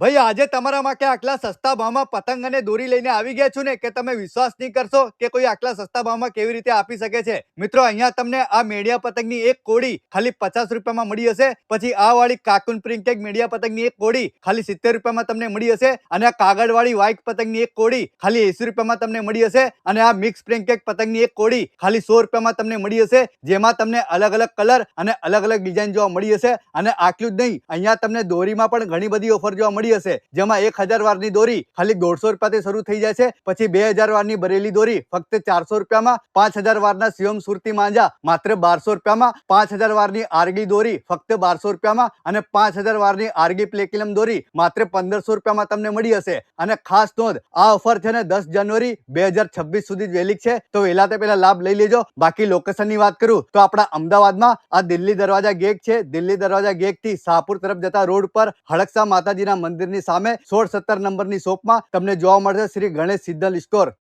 ભાઈ, આજે તમારા માટે આટલા સસ્તા ભાવમાં પતંગ અને દોરી લઈને આવી ગયા છું ને, કે તમે વિશ્વાસ નહીં કરશો કે કોઈ આટલા સસ્તા ભાવમાં કેવી રીતે આપી શકે છે? મિત્રો, અહીંયા તમને આ મેડિયા પતંગની એક કોડી ખાલી પચાસ રૂપિયામાં મળી હશે. પછી આ વાળી કાર્ટૂન પ્રિન્ટેડ મેડિયા પતંગની એક કોડી ખાલી સિત્તેર રૂપિયામાં તમને મળી હશે. અને આ કાગળવાળી વ્હાઈટ પતંગની એક કોડી ખાલી એસી રૂપિયામાં તમને મળી હશે. અને આ મિક્સ પ્રિન્ટેડ પતંગની એક કોડી ખાલી સો રૂપિયામાં તમને મળી હશે. જેમાં તમને અલગ અલગ કલર અને અલગ અલગ ડિઝાઇન જોવા મળી હશે. અને આટલું જ નહીં, અહીંયા તમને દોરીમાં પણ ઘણી બધી ઓફર જોવા મળી હશે. જેમાં એક વારની દોરી ખાલી દોઢસો રૂપિયાથી શરૂ થઈ જાય છે. પછી બે હજાર વારની બરેલી દોરી ફક્ત ચારસો રૂપિયામાં, પાંચ હજાર વારના શિવમ સુરતી માંજા માત્ર બારસો રૂપિયામાં, પાંચ હજાર વારની આરગી દોરી ફક્ત બારસો રૂપિયામાં અને પાંચ હજાર વારની આરગી પ્લેટિનમ દોરી માત્ર પંદરસો રૂપિયામાં તમને મળી હશે. અને ખાસ નોંધ, આ ઓફર છે ને દસ જાન્યુઆરી બે હજાર છવ્વીસ સુધી વહેલી છે. તો વહેલા તે પહેલા લાભ લઈ લેજો. બાકી લોકેશનની વાત કરું તો આપણા અમદાવાદમાં આ દિલ્હી દરવાજા ગેટ છે. દિલ્હી દરવાજા ગેટથી શાહપુર તરફ જતા રોડ પર હડકસા માતાજીના મંદિરની સામે સોળ સત્તર નંબરની શોપમાં તમને જોવા મળશે શ્રી ગણેશ સિદ્ધલ સ્ટોર.